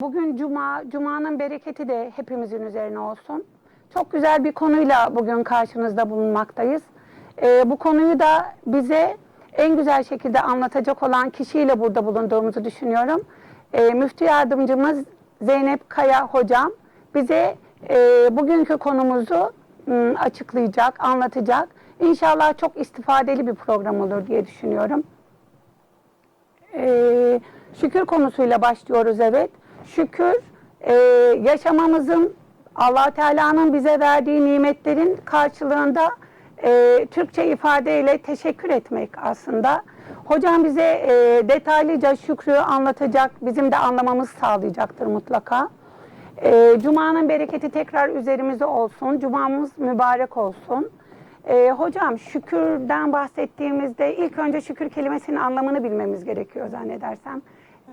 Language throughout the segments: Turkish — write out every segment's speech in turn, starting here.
Bugün Cuma, Cuma'nın bereketi de hepimizin üzerine olsun. Çok güzel bir konuyla bugün karşınızda bulunmaktayız. Ee, bu konuyu da bize en güzel şekilde anlatacak olan kişiyle burada bulunduğumuzu düşünüyorum. Ee, müftü yardımcımız Zeynep Kaya hocam bize e, bugünkü konumuzu m, açıklayacak, anlatacak. İnşallah çok istifadeli bir program olur diye düşünüyorum. Ee, şükür konusuyla başlıyoruz evet. Şükür e, yaşamamızın allah Teala'nın bize verdiği nimetlerin karşılığında e, Türkçe ifadeyle teşekkür etmek aslında. Hocam bize e, detaylıca şükrü anlatacak, bizim de anlamamızı sağlayacaktır mutlaka. E, Cuma'nın bereketi tekrar üzerimize olsun, Cuma'mız mübarek olsun. E, hocam şükürden bahsettiğimizde ilk önce şükür kelimesinin anlamını bilmemiz gerekiyor zannedersem.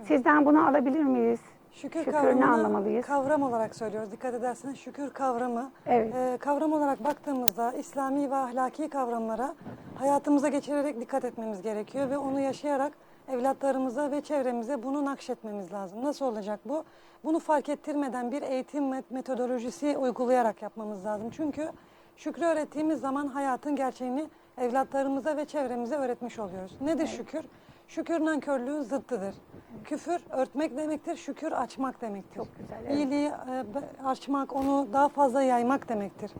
Sizden bunu alabilir miyiz? Şükür, Şükür kavramını anlamalıyız? kavram olarak söylüyoruz. Dikkat ederseniz şükür kavramı Evet. e, kavram olarak baktığımızda İslami ve ahlaki kavramlara hayatımıza geçirerek dikkat etmemiz gerekiyor ve onu yaşayarak evlatlarımıza ve çevremize bunu nakşetmemiz lazım. Nasıl olacak bu? Bunu fark ettirmeden bir eğitim met- metodolojisi uygulayarak yapmamız lazım. Çünkü şükrü öğrettiğimiz zaman hayatın gerçeğini evlatlarımıza ve çevremize öğretmiş oluyoruz. Nedir şükür? Şükür nankörlüğün zıttıdır. Küfür örtmek demektir, şükür açmak demektir. Çok güzel, evet. İyiliği e, açmak, onu daha fazla yaymak demektir.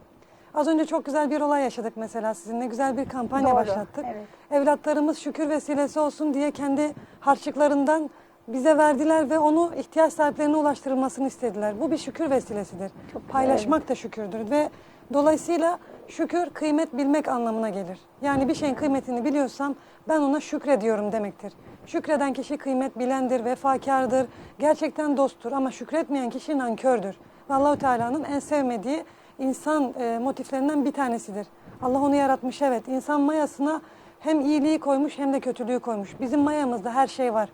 Az önce çok güzel bir olay yaşadık mesela sizinle. Güzel bir kampanya Doğru, başlattık. evet. Evlatlarımız şükür vesilesi olsun diye kendi harçlıklarından bize verdiler ve onu ihtiyaç sahiplerine ulaştırılmasını istediler. Bu bir şükür vesilesidir. Çok Paylaşmak da şükürdür ve dolayısıyla şükür kıymet bilmek anlamına gelir. Yani bir şeyin kıymetini biliyorsam ben ona şükrediyorum demektir. Şükreden kişi kıymet bilendir, vefakardır, gerçekten dosttur ama şükretmeyen kişi nankördür. Ve Allahu Teala'nın en sevmediği insan e, motiflerinden bir tanesidir. Allah onu yaratmış evet. İnsan mayasına hem iyiliği koymuş hem de kötülüğü koymuş. Bizim mayamızda her şey var.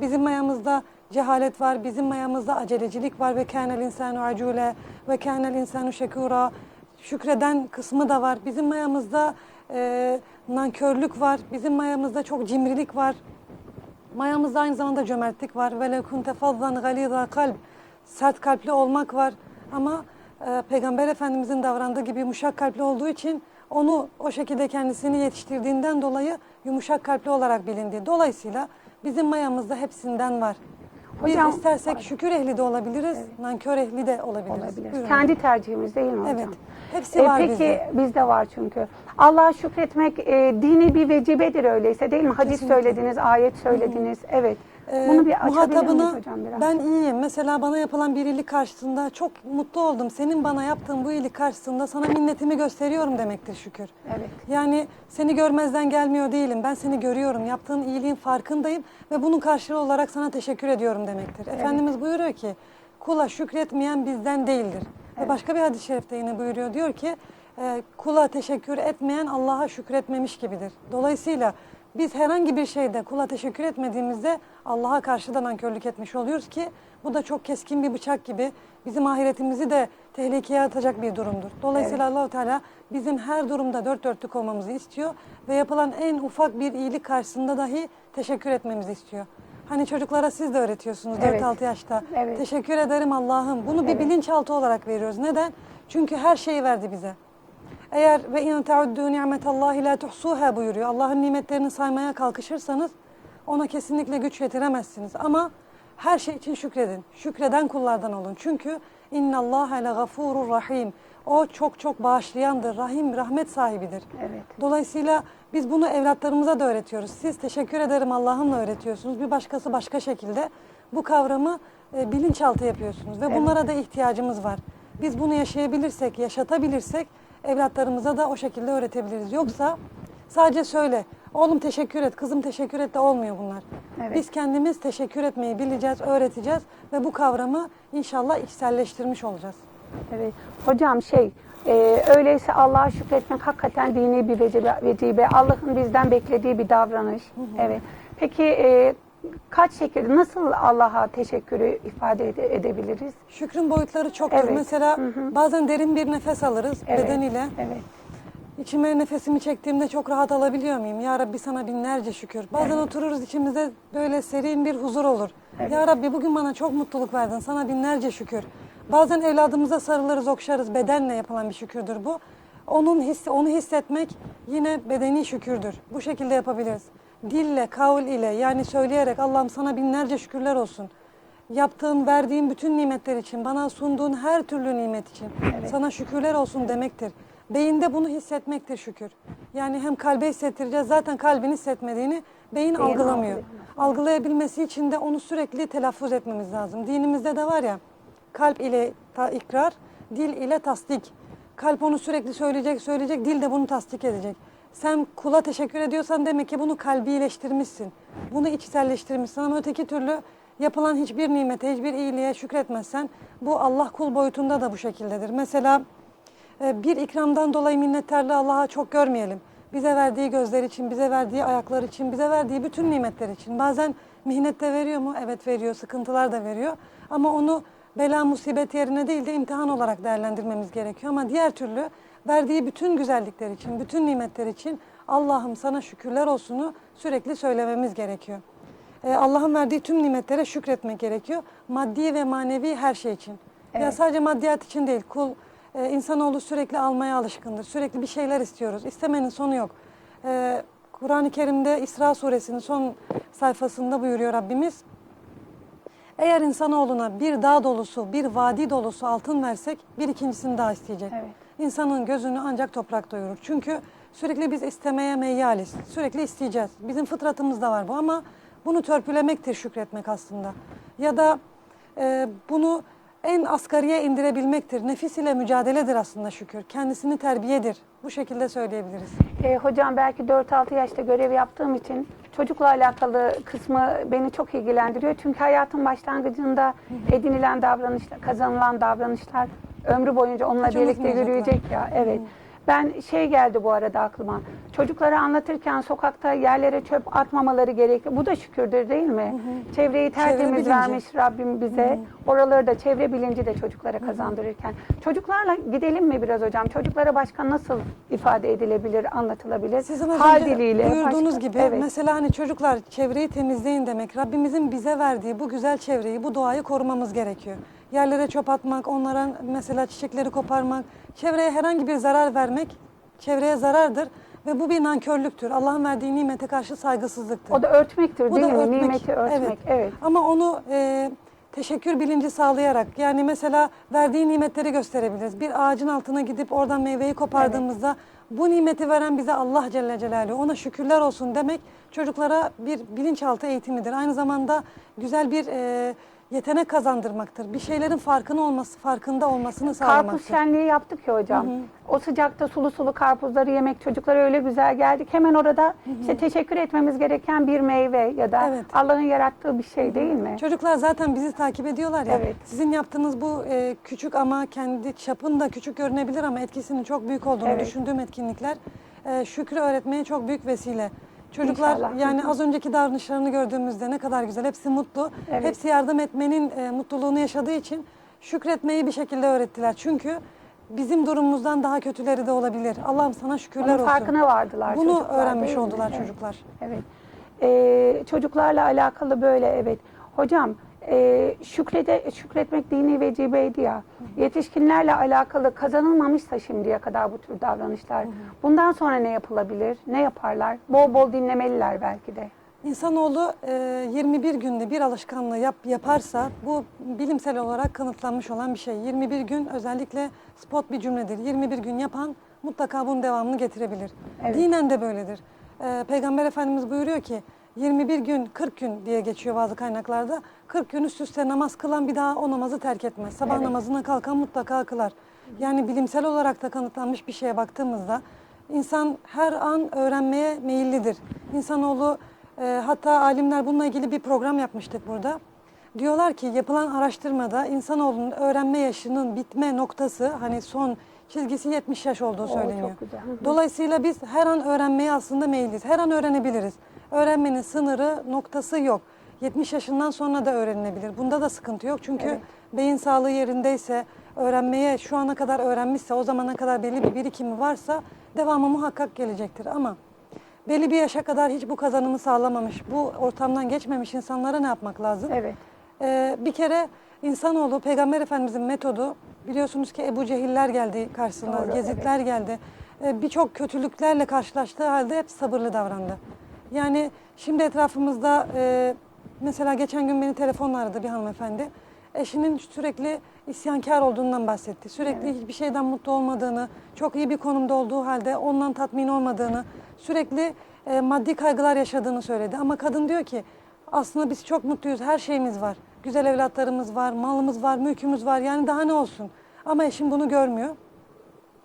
Bizim mayamızda cehalet var, bizim mayamızda acelecilik var ve kânel insanu acule ve kânel insanu şekûra. Şükreden kısmı da var. Bizim mayamızda e, nankörlük var. Bizim mayamızda çok cimrilik var. Mayamızda aynı zamanda cömertlik var. Ve lekunte fazlan galiza kalp. Sert kalpli olmak var. Ama e, Peygamber Efendimizin davrandığı gibi yumuşak kalpli olduğu için onu o şekilde kendisini yetiştirdiğinden dolayı yumuşak kalpli olarak bilindi. Dolayısıyla bizim mayamızda hepsinden var. Hocam- Biz istersek şükür ehli de olabiliriz, nankör ehli de olabiliriz. Olabilir. Buyurun. Kendi tercihimiz değil mi hocam? Evet. Hepsi E, var peki bizde. bizde var çünkü. Allah'a şükretmek e, dini bir vecibedir öyleyse değil mi? Hadis Kesinlikle. söylediniz, ayet söylediniz. Evet. Ee, Bunu bir açabilir miyiz hocam biraz? ben iyiyim. Mesela bana yapılan bir iyilik karşısında çok mutlu oldum. Senin bana yaptığın bu iyilik karşısında sana minnetimi gösteriyorum demektir şükür. Evet. Yani seni görmezden gelmiyor değilim. Ben seni görüyorum. Yaptığın iyiliğin farkındayım ve bunun karşılığı olarak sana teşekkür ediyorum demektir. Efendimiz buyuruyor ki kula şükretmeyen bizden değildir. Ve başka bir hadis-i şerifte yine buyuruyor. Diyor ki e, kula teşekkür etmeyen Allah'a şükretmemiş gibidir. Dolayısıyla biz herhangi bir şeyde kula teşekkür etmediğimizde Allah'a karşı da nankörlük etmiş oluyoruz ki bu da çok keskin bir bıçak gibi bizim ahiretimizi de tehlikeye atacak bir durumdur. Dolayısıyla Allahu Teala bizim her durumda dört dörtlük olmamızı istiyor ve yapılan en ufak bir iyilik karşısında dahi teşekkür etmemizi istiyor. Hani çocuklara siz de öğretiyorsunuz Evet. 4-6 yaşta. Evet. Teşekkür ederim Allah'ım. Bunu bir bilinçaltı olarak veriyoruz. Neden? Çünkü her şeyi verdi bize. Eğer ve in ta'uddu ni'metallahi la tuhsuha buyuruyor. Allah'ın nimetlerini saymaya kalkışırsanız ona kesinlikle güç yetiremezsiniz. Ama her şey için şükredin. Şükreden kullardan olun. Çünkü innallâhe le gafurur rahim. O çok çok bağışlayandır, rahim, rahmet sahibidir. Evet. Dolayısıyla biz bunu evlatlarımıza da öğretiyoruz. Siz teşekkür ederim Allah'ımla öğretiyorsunuz. Bir başkası başka şekilde bu kavramı e, bilinçaltı yapıyorsunuz. Ve bunlara da ihtiyacımız var. Biz bunu yaşayabilirsek, yaşatabilirsek evlatlarımıza da o şekilde öğretebiliriz. Yoksa sadece söyle, oğlum teşekkür et, kızım teşekkür et de olmuyor bunlar. Evet. Biz kendimiz teşekkür etmeyi bileceğiz, öğreteceğiz ve bu kavramı inşallah içselleştirmiş olacağız. Evet. Hocam şey, e, öyleyse Allah'a şükretmek hakikaten dini bir vecibe, vecibe. Allah'ın bizden beklediği bir davranış. Evet. Peki e, kaç şekilde, nasıl Allah'a teşekkürü ifade ede- edebiliriz? Şükrün boyutları çoktur. Evet. Mesela bazen derin bir nefes alırız Evet. bedeniyle. Evet. İçime nefesimi çektiğimde çok rahat alabiliyor muyum? Ya Rabbi sana binlerce şükür. Bazen otururuz içimizde böyle serin bir huzur olur. Ya Rabbi bugün bana çok mutluluk verdin. Sana binlerce şükür. Bazen evladımıza sarılırız, okşarız. Bedenle yapılan bir şükürdür bu. Onun hissi, onu hissetmek yine bedeni şükürdür. Bu şekilde yapabiliriz. Dille, kavl ile yani söyleyerek Allah'ım sana binlerce şükürler olsun. Yaptığın, verdiğin bütün nimetler için, bana sunduğun her türlü nimet için sana şükürler olsun demektir. Beyinde bunu hissetmektir şükür. Yani hem kalbe hissettireceğiz. Zaten kalbin hissetmediğini beyin algılamıyor. algılayamaz. Algılayabilmesi için de onu sürekli telaffuz etmemiz lazım. Dinimizde de var ya, kalp ile ta- ikrar, dil ile tasdik. Kalp onu sürekli söyleyecek, söyleyecek, dil de bunu tasdik edecek. Sen kula teşekkür ediyorsan demek ki bunu kalbileştirmişsin. Bunu içselleştirmişsin ama öteki türlü yapılan hiçbir nimete, hiçbir iyiliğe şükretmezsen bu Allah kul boyutunda da bu şekildedir. Mesela e, bir ikramdan dolayı minnettarlığı Allah'a çok görmeyelim. Bize verdiği gözler için, bize verdiği ayaklar için, bize verdiği bütün nimetler için. Bazen mihnet de veriyor mu? Evet veriyor, sıkıntılar da veriyor. Ama onu bela musibet yerine değil de imtihan olarak değerlendirmemiz gerekiyor. Ama diğer türlü verdiği bütün güzellikler için, bütün nimetler için Allah'ım sana şükürler olsunu sürekli söylememiz gerekiyor. Ee, Allah'ın verdiği tüm nimetlere şükretmek gerekiyor. Maddi ve manevi her şey için. Ya Evet. sadece maddiyat için değil. Kul e, insanoğlu sürekli almaya alışkındır. Sürekli bir şeyler istiyoruz. İstemenin sonu yok. Ee, Kur'an-ı Kerim'de İsra suresinin son sayfasında buyuruyor Rabbimiz. Eğer insanoğluna bir dağ dolusu, bir vadi dolusu altın versek bir ikincisini daha isteyecek. Evet. İnsanın gözünü ancak toprak doyurur. Çünkü sürekli biz istemeye meyyaliz. Sürekli isteyeceğiz. Bizim fıtratımızda var bu ama bunu törpülemektir şükretmek aslında. Ya da e, bunu en asgariye indirebilmektir. Nefis ile mücadeledir aslında şükür. Kendisini terbiyedir. Bu şekilde söyleyebiliriz. E, hocam belki 4-6 yaşta görev yaptığım için çocukla alakalı kısmı beni çok ilgilendiriyor. Çünkü hayatın başlangıcında edinilen davranışlar, kazanılan davranışlar ömrü boyunca onunla Hiç birlikte yürüyecek ya. Evet. Ben şey geldi bu arada aklıma. Çocuklara anlatırken sokakta yerlere çöp atmamaları gerekiyor. Bu da şükürdür değil mi? Çevreyi tertemiz bilinci. vermiş Rabbim bize. Oraları da çevre bilinci de çocuklara kazandırırken. Çocuklarla gidelim mi biraz hocam? Çocuklara başka nasıl ifade edilebilir, anlatılabilir? Sizin az Hal diliyle. buyurduğunuz başka- gibi Evet. mesela hani çocuklar çevreyi temizleyin demek. Rabbimizin bize verdiği bu güzel çevreyi, bu doğayı korumamız gerekiyor. Yerlere çöp atmak, onlara mesela çiçekleri koparmak, çevreye herhangi bir zarar vermek çevreye zarardır ve bu bir nankörlüktür. Allah'ın verdiği nimete karşı saygısızlıktır. O da örtmektir Bu değil da mi? örtmek. Nimeti örtmek. Evet. Ama onu e, teşekkür bilinci sağlayarak yani mesela verdiği nimetleri gösterebiliriz. Bir ağacın altına gidip oradan meyveyi kopardığımızda bu nimeti veren bize Allah Celle Celaluhu ona şükürler olsun demek çocuklara bir bilinçaltı eğitimidir. Aynı zamanda güzel bir e, yetenek kazandırmaktır. Bir şeylerin farkına olması, farkında olmasını sağlamaktır. Karpuz şenliği yaptık ya hocam. O sıcakta sulu sulu karpuzları yemek çocuklara öyle güzel geldik. Hemen orada işte teşekkür etmemiz gereken bir meyve ya da Evet. Allah'ın yarattığı bir şey değil mi? Çocuklar zaten bizi takip ediyorlar ya. Evet. Sizin yaptığınız bu e, küçük ama kendi çapında küçük görünebilir ama etkisinin çok büyük olduğunu Evet. düşündüğüm etkinlikler e, şükrü öğretmeye çok büyük vesile. Çocuklar İnşallah. yani az önceki davranışlarını gördüğümüzde ne kadar güzel. Hepsi mutlu. Evet. Hepsi yardım etmenin e, mutluluğunu yaşadığı için şükretmeyi bir şekilde öğrettiler. Çünkü bizim durumumuzdan daha kötüleri de olabilir. Allah'ım sana şükürler Onun olsun. farkına vardılar Bunu çocuklar, öğrenmiş değil mi? oldular Evet. çocuklar. Evet. Ee, çocuklarla alakalı böyle evet. Hocam e, şükrede, şükretmek dini vecibeydi ya. Yetişkinlerle alakalı kazanılmamışsa şimdiye kadar bu tür davranışlar. Bundan sonra ne yapılabilir? Ne yaparlar? Bol bol dinlemeliler belki de. İnsanoğlu e, 21 günde bir alışkanlığı yap, yaparsa bu bilimsel olarak kanıtlanmış olan bir şey. 21 gün özellikle spot bir cümledir. 21 gün yapan mutlaka bunun devamını getirebilir. Evet. Dinen de böyledir. E, Peygamber Efendimiz buyuruyor ki 21 gün 40 gün diye geçiyor bazı kaynaklarda. 40 gün üst üste namaz kılan bir daha o namazı terk etmez. Sabah Evet. namazına kalkan mutlaka kılar. Yani bilimsel olarak da kanıtlanmış bir şeye baktığımızda insan her an öğrenmeye meyillidir. İnsanoğlu e, hatta alimler bununla ilgili bir program yapmıştık burada. Diyorlar ki yapılan araştırmada insanoğlunun öğrenme yaşının bitme noktası hani son çizgisi 70 yaş olduğu söyleniyor. çok güzel. Dolayısıyla biz her an öğrenmeye aslında meyilliyiz. Her an öğrenebiliriz. Öğrenmenin sınırı, noktası yok. 70 yaşından sonra da öğrenilebilir. Bunda da sıkıntı yok. Çünkü beyin sağlığı yerindeyse, öğrenmeye şu ana kadar öğrenmişse, o zamana kadar belli bir birikimi varsa devamı muhakkak gelecektir. Ama belli bir yaşa kadar hiç bu kazanımı sağlamamış, bu ortamdan geçmemiş insanlara ne yapmak lazım? Evet. Ee, bir kere insanoğlu Peygamber Efendimizin metodu biliyorsunuz ki Ebu Cehiller geldi karşısına, Doğru, Gezitler geldi. Ee, Birçok kötülüklerle karşılaştığı halde hep sabırlı davrandı. Yani şimdi etrafımızda e, mesela geçen gün beni telefonla aradı bir hanımefendi. Eşinin sürekli isyankar olduğundan bahsetti. Sürekli hiçbir şeyden mutlu olmadığını, çok iyi bir konumda olduğu halde ondan tatmin olmadığını, sürekli e, maddi kaygılar yaşadığını söyledi. Ama kadın diyor ki aslında biz çok mutluyuz, her şeyimiz var. Güzel evlatlarımız var, malımız var, mülkümüz var. Yani daha ne olsun? Ama eşim bunu görmüyor.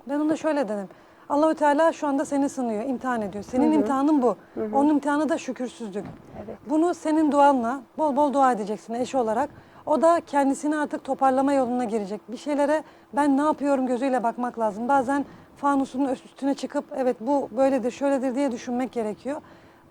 Ben ona şöyle dedim. Allahü Teala şu anda seni sınıyor, imtihan ediyor. Senin imtihanın bu. Onun imtihanı da şükürsüzlük. Evet. Bunu senin duanla bol bol dua edeceksin eş olarak. O da kendisini artık toparlama yoluna girecek. Bir şeylere ben ne yapıyorum gözüyle bakmak lazım. Bazen fanusun üstüne çıkıp evet bu böyledir, şöyledir diye düşünmek gerekiyor.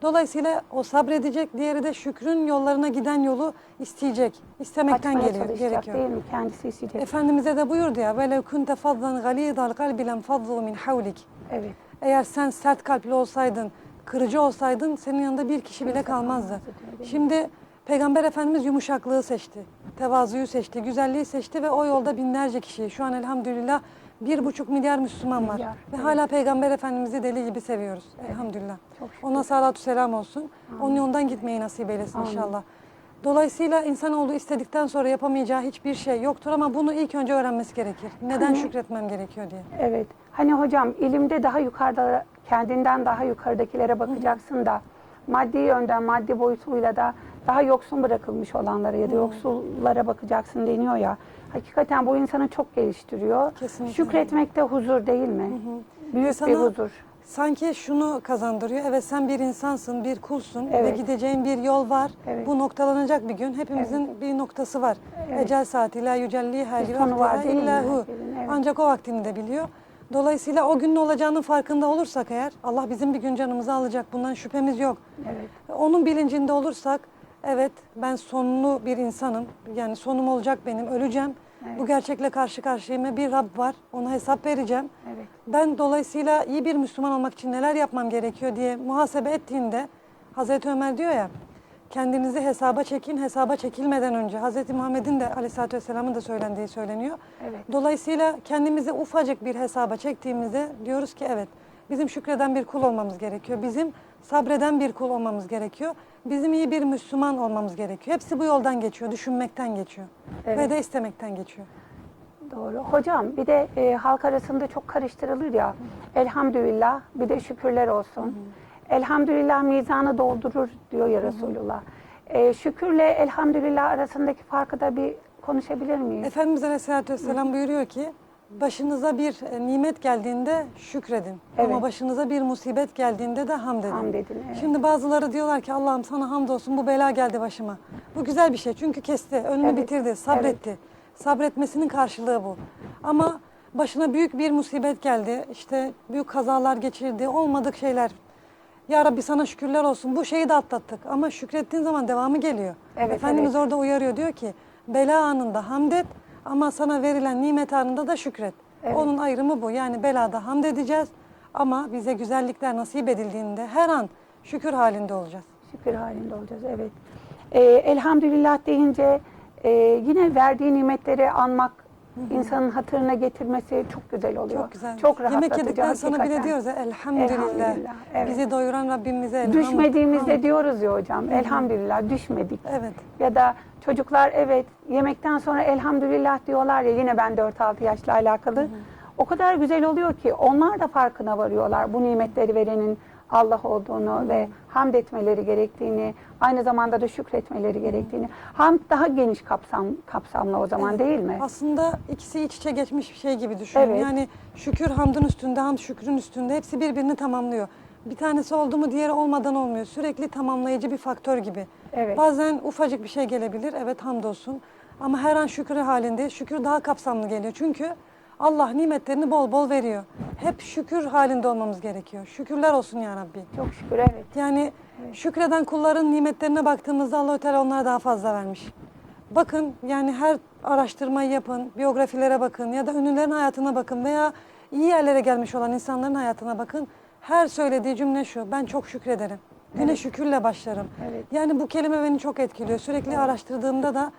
Dolayısıyla o sabredecek, diğeri de şükrün yollarına giden yolu isteyecek. İstemekten Açmaya geliyor, çalışacak gerekiyor. değil mi? Kendisi isteyecek. Efendimiz'e de buyurdu ya velev kunte fadlan galidal kalbi lem fadlu min havlik. Evet. Eğer sen sert kalpli olsaydın, kırıcı olsaydın senin yanında bir kişi bile kalmazdı. Şimdi Peygamber Efendimiz yumuşaklığı seçti, tevazuyu seçti, güzelliği seçti ve o yolda binlerce kişi, şu an elhamdülillah bir buçuk milyar Müslüman var. Milyar, Ve evet. hala Peygamber Efendimiz'i deli gibi seviyoruz. Elhamdülillah. Çok şükür. Ona salatu selam olsun. Onun yolundan gitmeyi nasip eylesin inşallah. Dolayısıyla insanoğlu istedikten sonra yapamayacağı hiçbir şey yoktur ama bunu ilk önce öğrenmesi gerekir. Neden Hani- şükretmem gerekiyor diye. Evet. Hani hocam ilimde daha yukarıda kendinden daha yukarıdakilere bakacaksın da maddi yönden maddi boyutuyla da daha yoksun bırakılmış olanlara ya da yoksullara bakacaksın deniyor ya. Hakikaten bu insanı çok geliştiriyor. Kesinlikle. Şükretmek de huzur değil mi? Büyük bir İnsana huzur. Sanki şunu kazandırıyor. Evet sen bir insansın, bir kulsun ve Evet. gideceğin bir yol var. Evet. Bu noktalanacak bir gün. Hepimizin bir noktası var. Ecel saati la yücelliha Bir sonu var değil mi illa hu. herkesin? Evet. Ancak o vaktini de biliyor. Dolayısıyla o günün olacağının farkında olursak eğer Allah bizim bir gün canımızı alacak. Bundan şüphemiz yok. Evet. Onun bilincinde olursak evet ben sonlu bir insanım. Yani sonum olacak benim. Öleceğim. Bu gerçekle karşı karşıyayım. Bir Rab var. Ona hesap vereceğim. Evet. Ben dolayısıyla iyi bir Müslüman olmak için neler yapmam gerekiyor diye muhasebe ettiğinde Hazreti Ömer diyor ya kendinizi hesaba çekin hesaba çekilmeden önce Hazreti Muhammed'in de Aleyhisselatü Vesselam'ın da söylendiği söyleniyor. Evet. Dolayısıyla kendimizi ufacık bir hesaba çektiğimizde diyoruz ki evet bizim şükreden bir kul olmamız gerekiyor. Bizim sabreden bir kul olmamız gerekiyor. Bizim iyi bir Müslüman olmamız gerekiyor. Hepsi bu yoldan geçiyor, düşünmekten geçiyor ve Evet. de istemekten geçiyor. Doğru. Hocam bir de e, halk arasında çok karıştırılır ya. Elhamdülillah bir de şükürler olsun. Elhamdülillah mizanı doldurur diyor ya Resulullah. E, şükürle elhamdülillah arasındaki farkı da bir konuşabilir miyiz? Efendimiz Aleyhisselatü Vesselam buyuruyor ki başınıza bir e, nimet geldiğinde şükredin. Ama Evet. başınıza bir musibet geldiğinde de hamd edin. Hamd edin, evet. Şimdi bazıları diyorlar ki Allah'ım sana hamdolsun bu bela geldi başıma. Bu güzel bir şey çünkü kesti, önünü Evet, bitirdi, sabretti. Sabretmesinin karşılığı bu. Ama başına büyük bir musibet geldi. işte büyük kazalar geçirdi, olmadık şeyler. Ya Rabbi sana şükürler olsun. Bu şeyi de atlattık. Ama şükrettiğin zaman devamı geliyor. Evet, Efendimiz evet. orada uyarıyor. Diyor ki bela anında hamd et ama sana verilen nimet anında da şükret. Evet. Onun ayrımı bu. Yani belada hamd edeceğiz ama bize güzellikler nasip edildiğinde her an şükür halinde olacağız. Şükür halinde olacağız, evet. Ee, elhamdülillah deyince e, yine verdiği nimetleri anmak, insanın hatırına getirmesi çok güzel oluyor. Çok güzel. Çok Yemek yedikten sonra bile diyoruz ya elhamdülillah. Elhamdülillah, evet. Bizi doyuran Rabbimize elhamdülillah. Düşmediğimizde diyoruz ya hocam, elhamdülillah düşmedik. Evet. Ya da çocuklar evet yemekten sonra elhamdülillah diyorlar ya yine ben 4-6 yaşla alakalı. O kadar güzel oluyor ki onlar da farkına varıyorlar bu nimetleri verenin Allah olduğunu ve hamd etmeleri gerektiğini, aynı zamanda da şükretmeleri gerektiğini. Hamd daha geniş kapsam kapsamlı o zaman değil mi? Aslında ikisi iç içe geçmiş bir şey gibi düşünün. Evet. Yani şükür hamdın üstünde, hamd şükrün üstünde. Hepsi birbirini tamamlıyor. Bir tanesi oldu mu diğeri olmadan olmuyor. Sürekli tamamlayıcı bir faktör gibi. Evet. Bazen ufacık bir şey gelebilir. Evet hamdolsun. Ama her an şükür halinde. Şükür daha kapsamlı geliyor. Çünkü Allah nimetlerini bol bol veriyor. Hep şükür halinde olmamız gerekiyor. Şükürler olsun ya Rabbi. Çok şükür evet. Yani şükreden kulların nimetlerine baktığımızda Allah-u Teala onlara daha fazla vermiş. Bakın yani her araştırmayı yapın, biyografilere bakın ya da ünlülerin hayatına bakın veya iyi yerlere gelmiş olan insanların hayatına bakın. Her söylediği cümle şu. Ben çok şükrederim. Güne şükürle başlarım. Evet. Yani bu kelime beni çok etkiliyor. Sürekli araştırdığımda da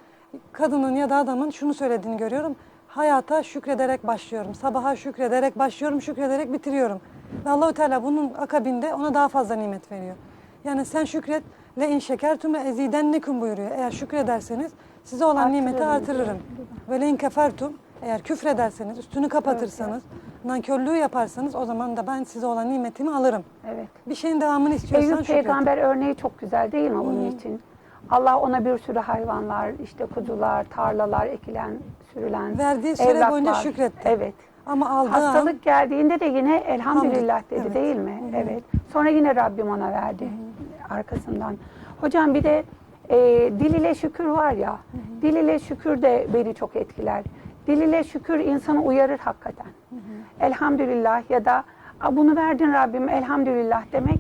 kadının ya da adamın şunu söylediğini görüyorum. Hayata şükrederek başlıyorum. Sabaha şükrederek başlıyorum, şükrederek bitiriyorum. Ve Allahu Teala bunun akabinde ona daha fazla nimet veriyor. Yani sen şükret le in şekertum le ezidennekum buyuruyor. Eğer şükrederseniz size olan nimeti Artırırım artırırım. Ve le in kefertum eğer küfrederseniz, üstünü kapatırsanız, nankörlüğü yaparsanız o zaman da ben size olan nimetimi alırım. Evet. Bir şeyin devamını istiyorsan Eyüp şükret. peygamber örneği çok güzel değil mi bunun için? Allah ona bir sürü hayvanlar, işte kuzular, tarlalar, ekilen, sürülen Verdiği süre evlatlar. boyunca şükretti. Evet. Ama aldığı an Hastalık geldiğinde de yine elhamdülillah Hamd- dedi evet. değil mi? Evet. Sonra yine Rabbim ona verdi arkasından. Hocam bir de e, dil ile şükür var ya. Dil ile şükür de beni çok etkiler. Dil ile şükür insanı uyarır hakikaten. Elhamdülillah ya da "A, bunu verdin Rabbim elhamdülillah demek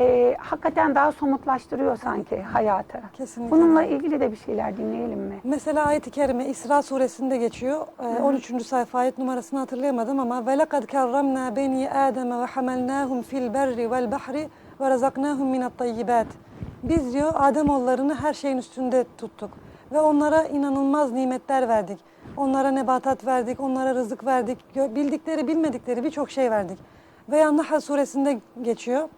e, hakikaten daha somutlaştırıyor sanki hayatı. Kesinlikle. Bununla ilgili de bir şeyler dinleyelim mi? Mesela ayet-i kerime İsra suresinde geçiyor. Ee, 13. sayfa ayet numarasını hatırlayamadım ama Adem ve hamalnahum fil berri vel bahri ve razaknahum minat tayyibat. Biz diyor Ademoğullarını her şeyin üstünde tuttuk ve onlara inanılmaz nimetler verdik. Onlara nebatat verdik, onlara rızık verdik. Bildikleri, bilmedikleri birçok şey verdik. Veya Nahl suresinde geçiyor.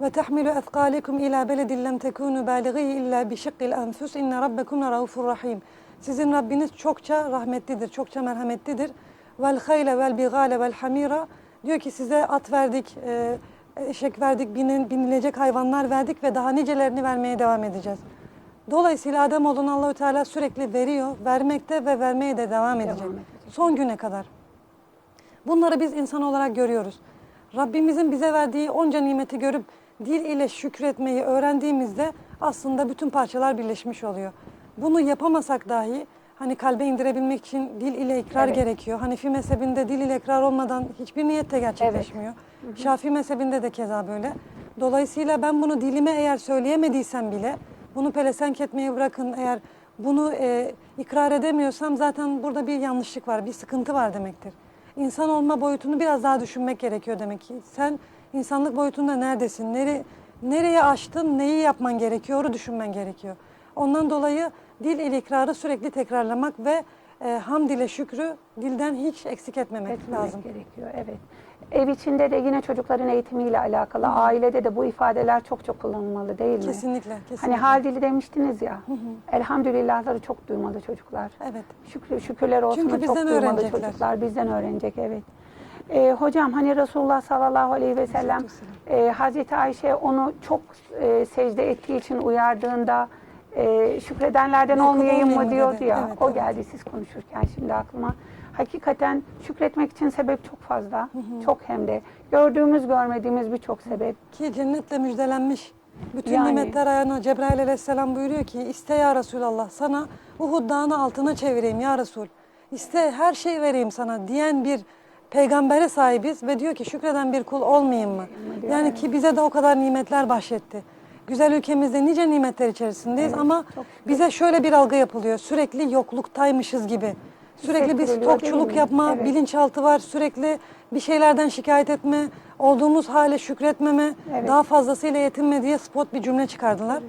Ve tahmilu efkalikum ila beledin lem tekunu balighi illa bi şikkil enfus inne rabbekum raufur rahim. Sizin Rabbiniz çokça rahmetlidir, çokça merhametlidir. Vel hayle vel bigale vel hamira diyor ki size at verdik, e, eşek verdik, binin, binilecek hayvanlar verdik ve daha nicelerini vermeye devam edeceğiz. Dolayısıyla Ademoğlu'na Allahü Teala sürekli veriyor, vermekte ve vermeye de devam edecek. edecek. Son güne kadar. Bunları biz insan olarak görüyoruz. Rabbimizin bize verdiği onca nimeti görüp dil ile şükretmeyi öğrendiğimizde aslında bütün parçalar birleşmiş oluyor. Bunu yapamasak dahi hani kalbe indirebilmek için dil ile ikrar Evet. gerekiyor. Hanefi mezhebinde dil ile ikrar olmadan hiçbir niyet de gerçekleşmiyor. Şafii mezhebinde de keza böyle. Dolayısıyla ben bunu dilime eğer söyleyemediysem bile bunu pelesenk etmeyi bırakın eğer bunu e, ikrar edemiyorsam zaten burada bir yanlışlık var, bir sıkıntı var demektir. İnsan olma boyutunu biraz daha düşünmek gerekiyor demek ki. Sen insanlık boyutunda neredesin? Nere, nereye aştın? Neyi yapman gerekiyor? düşünmen gerekiyor. Ondan dolayı dil ile ikrarı sürekli tekrarlamak ve e, hamd ile şükrü dilden hiç eksik etmemek etmemek lazım. gerekiyor. Evet. Ev içinde de yine çocukların eğitimiyle alakalı, ailede de bu ifadeler çok çok kullanılmalı değil mi? Kesinlikle, kesinlikle. Hani hal dili demiştiniz ya. Elhamdülillahları çok duymalı çocuklar. Evet. Şükür, şükürler olsun Çünkü çok bizden duymalı öğrenecekler. çocuklar. Bizden öğrenecek evet. Ee, hocam hani Resulullah sallallahu aleyhi ve sellem e, Hazreti Ayşe onu çok e, secde ettiği için uyardığında e, şükredenlerden olmayayım mı diyordu dedi. ya. Evet, o evet. geldi siz konuşurken şimdi aklıma. Hakikaten şükretmek için sebep çok fazla. Çok hem de. Gördüğümüz görmediğimiz birçok sebep. Ki cennetle müjdelenmiş. Bütün Yani. nimetler ayağına Cebrail aleyhisselam buyuruyor ki iste ya Resulallah sana Uhud dağını altına çevireyim ya Resul. İste her şey vereyim sana diyen bir peygambere sahibiz ve diyor ki şükreden bir kul olmayayım mı? Yani ki bize de o kadar nimetler bahşetti. Güzel ülkemizde nice nimetler içerisindeyiz ama bize şöyle bir algı yapılıyor. Sürekli yokluktaymışız gibi. Sürekli bir Hissettiriliyor değil stokçuluk mi? yapma, Evet. bilinçaltı var. Sürekli bir şeylerden şikayet etme, olduğumuz hale şükretmeme, Evet. daha fazlasıyla yetinme diye spot bir cümle çıkardılar.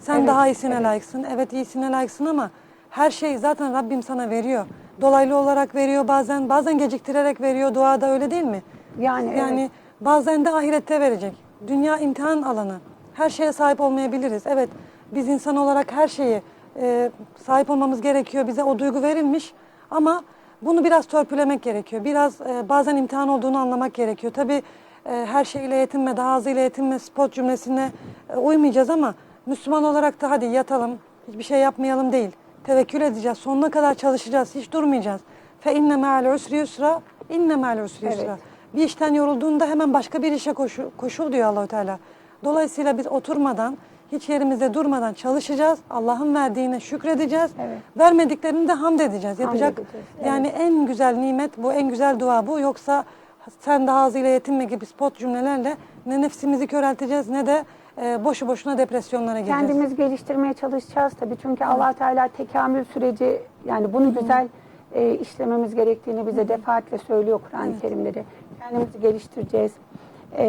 Sen Evet, daha iyisine layıksın. Evet iyisine layıksın ama her şey zaten Rabbim sana veriyor. Dolaylı olarak veriyor bazen, bazen geciktirerek veriyor. Duada öyle değil mi? Yani, Yani evet. bazen de ahirette verecek. Dünya imtihan alanı. Her şeye sahip olmayabiliriz. Evet biz insan olarak her şeyi e, sahip olmamız gerekiyor. Bize o duygu verilmiş ama bunu biraz törpülemek gerekiyor. Biraz e, bazen imtihan olduğunu anlamak gerekiyor. Tabii e, her şeyle yetinme, daha azıyla yetinme spot cümlesine e, uymayacağız ama Müslüman olarak da hadi yatalım, hiçbir şey yapmayalım değil. Tevekkül edeceğiz, sonuna kadar çalışacağız, hiç durmayacağız. Fe inne me'al usri yusra, inne me'al usri Evet. yusra. Bir işten yorulduğunda hemen başka bir işe koşul, koşul diyor Allahu Teala. Dolayısıyla biz oturmadan, hiç yerimizde durmadan çalışacağız. Allah'ın verdiğine şükredeceğiz. Evet. Vermediklerini de hamd edeceğiz. Hamd Yapacak. edeceğiz, Yani en güzel nimet bu, en güzel dua bu. Yoksa sen daha azıyla yetinme gibi spot cümlelerle ne nefsimizi körelteceğiz ne de e, boşu boşuna depresyonlara gireceğiz. Kendimiz geliştirmeye çalışacağız tabii. Çünkü allah Teala tekamül süreci yani bunu güzel e, işlememiz gerektiğini bize defaatle söylüyor Kur'an-ı Kerim'de. Kendimizi geliştireceğiz. E,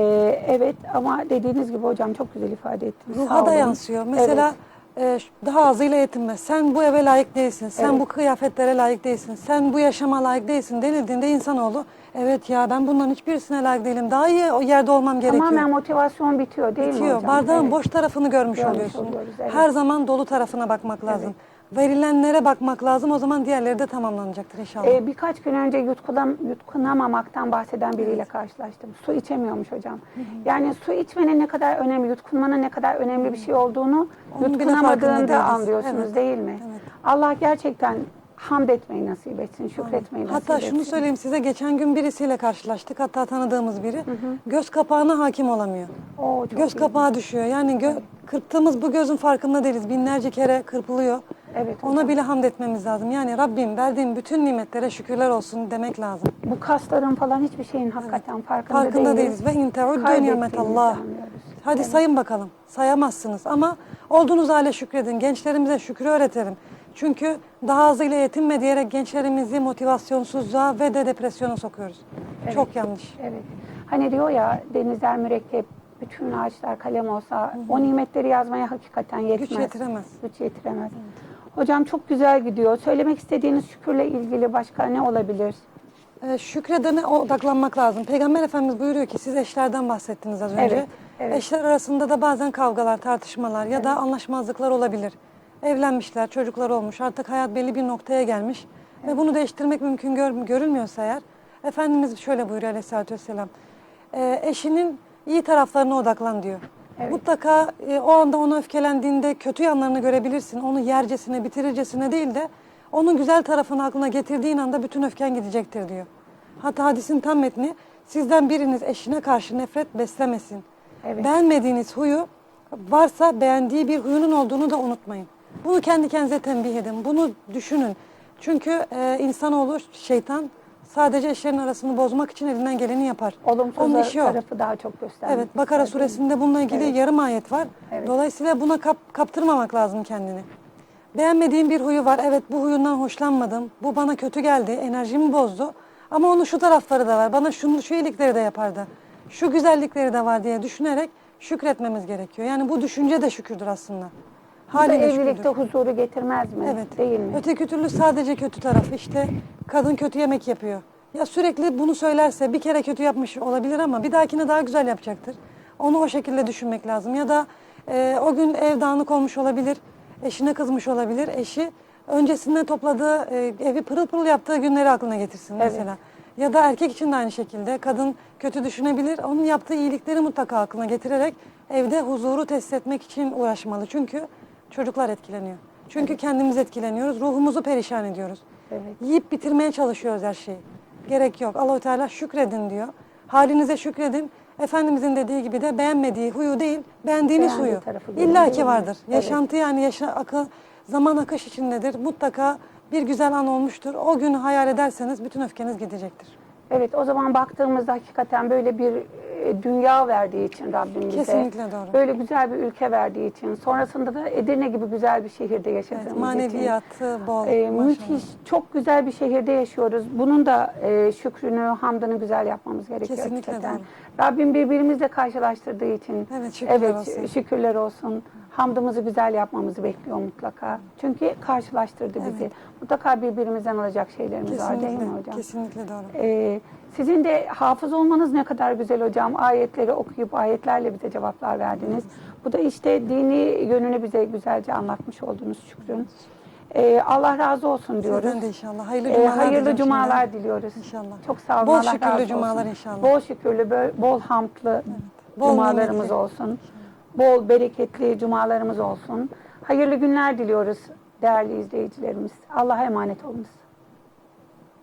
evet ama dediğiniz gibi hocam çok güzel ifade ettiniz. Sağ Ruha da olun. yansıyor. Mesela e, ş- daha azıyla yetinme. Sen bu eve layık değilsin. Sen Evet. bu kıyafetlere layık değilsin. Sen bu yaşama layık değilsin denildiğinde insanoğlu evet ya ben bunların hiçbirisine layık değilim. Daha iyi o yerde olmam gerekiyor. Tamamen motivasyon bitiyor değil mi Bitiyor. hocam? Bardağın Evet. boş tarafını görmüş Görmüş oluyorsun. oluyoruz, evet. Her zaman dolu tarafına bakmak lazım. Verilenlere bakmak lazım. O zaman diğerleri de tamamlanacaktır inşallah. Ee, birkaç gün önce yutkunam, yutkunamamaktan bahseden biriyle karşılaştım. Su içemiyormuş hocam. Yani su içmenin ne kadar önemli, yutkunmanın ne kadar önemli bir şey olduğunu Onun yutkunamadığında anlıyorsunuz Evet. değil mi? Evet. Allah gerçekten hamd etmeyi nasip etsin, şükretmeyi nasip Hatta etsin. şunu söyleyeyim size geçen gün birisiyle karşılaştık. Hatta tanıdığımız biri. Göz kapağına hakim olamıyor. Oo, Göz iyi. kapağı düşüyor. Yani gö- kırptığımız bu gözün farkında değiliz. Binlerce kere kırpılıyor. Evet Ona bile hamd etmemiz lazım. Yani Rabbim verdiğin bütün nimetlere şükürler olsun demek lazım. Bu kasların falan hiçbir şeyin hakikaten farkında, Farkında değiliz. Ve Kaybettiğimizi nimetallah. Hadi sayın bakalım. Sayamazsınız ama olduğunuz hale şükredin. Gençlerimize şükrü öğretelim. Çünkü daha azıyla yetinme diyerek gençlerimizi motivasyonsuzluğa ve de depresyona sokuyoruz. Çok yanlış. Evet. Hani diyor ya denizler mürekkep, bütün ağaçlar kalem olsa o nimetleri yazmaya hakikaten yetmez. Güç yetiremez. Güç yetiremez. Hocam çok güzel gidiyor. Söylemek istediğiniz şükürle ilgili başka ne olabilir? Ee, şükredene odaklanmak lazım. Peygamber Efendimiz buyuruyor ki siz eşlerden bahsettiniz az önce. Evet, evet. Eşler arasında da bazen kavgalar, tartışmalar ya da anlaşmazlıklar olabilir. Evlenmişler, çocuklar olmuş, artık hayat belli bir noktaya gelmiş ve bunu değiştirmek mümkün gör- görülmüyorsa eğer Efendimiz şöyle buyuruyor Aleyhisselatü Vesselam. "Ee, eşinin iyi taraflarına odaklan diyor. Evet. Mutlaka e, o anda ona öfkelendiğinde kötü yanlarını görebilirsin. Onu yercesine, bitirircesine değil de onun güzel tarafını aklına getirdiğin anda bütün öfken gidecektir diyor. Hatta hadisin tam metni sizden biriniz eşine karşı nefret beslemesin. Evet. Beğenmediğiniz huyu varsa beğendiği bir huyunun olduğunu da unutmayın. Bunu kendi kendinize tembih edin. Bunu düşünün. Çünkü e, insanoğlu şeytan sadece eşlerin arasını bozmak için elinden geleni yapar. Olumsuz Onun işi o. tarafı daha çok göstermek. Evet, Bakara ister, suresinde bununla ilgili Evet. yarım ayet var. Evet. Dolayısıyla buna kap- kaptırmamak lazım kendini. Beğenmediğim bir huyu var. Evet bu huyundan hoşlanmadım. Bu bana kötü geldi. Enerjimi bozdu. Ama onun şu tarafları da var. Bana şunu, şu iyilikleri de yapardı. Şu güzellikleri de var diye düşünerek şükretmemiz gerekiyor. Yani bu düşünce de şükürdür aslında. Haliyle evlilikte huzuru getirmez mi? Evet. Değil mi? Öteki türlü sadece kötü tarafı işte kadın kötü yemek yapıyor. Ya sürekli bunu söylerse bir kere kötü yapmış olabilir ama bir dahakine daha güzel yapacaktır. Onu o şekilde düşünmek lazım. Ya da e, o gün ev dağınık olmuş olabilir. Eşine kızmış olabilir. Eşi öncesinde topladığı e, evi pırıl pırıl yaptığı günleri aklına getirsin Evet. mesela. Ya da erkek için de aynı şekilde kadın kötü düşünebilir. Onun yaptığı iyilikleri mutlaka aklına getirerek evde huzuru tesis etmek için uğraşmalı. Çünkü çocuklar etkileniyor. Çünkü kendimiz etkileniyoruz. Ruhumuzu perişan ediyoruz. Evet. Yiyip bitirmeye çalışıyoruz her şeyi. Gerek yok. Allahu Teala şükredin diyor. Halinize şükredin. Efendimizin dediği gibi de beğenmediği huyu değil, beğendiğiniz Beğendiği huyu. tarafı İlla ki vardır. Evet. Yaşantı yani yaşa, akıl, zaman akış içindedir. Mutlaka bir güzel an olmuştur. O günü hayal ederseniz bütün öfkeniz gidecektir. Evet o zaman baktığımızda hakikaten böyle bir dünya verdiği için Rabbim bize. Kesinlikle doğru. Böyle güzel bir ülke verdiği için. Sonrasında da Edirne gibi güzel bir şehirde yaşadığımız Evet, için. maneviyatı bol. E, müthiş, çok güzel bir şehirde yaşıyoruz. Bunun da e, şükrünü, hamdını güzel yapmamız gerekiyor Kesinlikle hakikaten. doğru. Rabbim birbirimizle karşılaştırdığı için Evet, şükürler evet, olsun. şükürler olsun. Hamdımızı güzel yapmamızı bekliyor mutlaka. Çünkü karşılaştırdı bizi. Mutlaka birbirimizden alacak şeylerimiz var değil mi Kesinlikle, hocam? kesinlikle doğru. Ee, sizin de hafız olmanız ne kadar güzel hocam. Ayetleri okuyup ayetlerle bize cevaplar verdiniz. Bu da işte dini yönünü bize güzelce anlatmış oldunuz Şükrün. Ee, Allah razı olsun diyoruz. Sizden de inşallah. Hayırlı Ee, cumalar hayırlı diliyorum cumalar diliyoruz. İnşallah. Çok sağ olun. Bol Allah şükürlü cumalar olsun. inşallah. Bol şükürlü, bol, hamdlı Bol cumalarımız olsun. Bol bereketli cumalarımız olsun. Hayırlı günler diliyoruz değerli izleyicilerimiz. Allah'a emanet olunuz.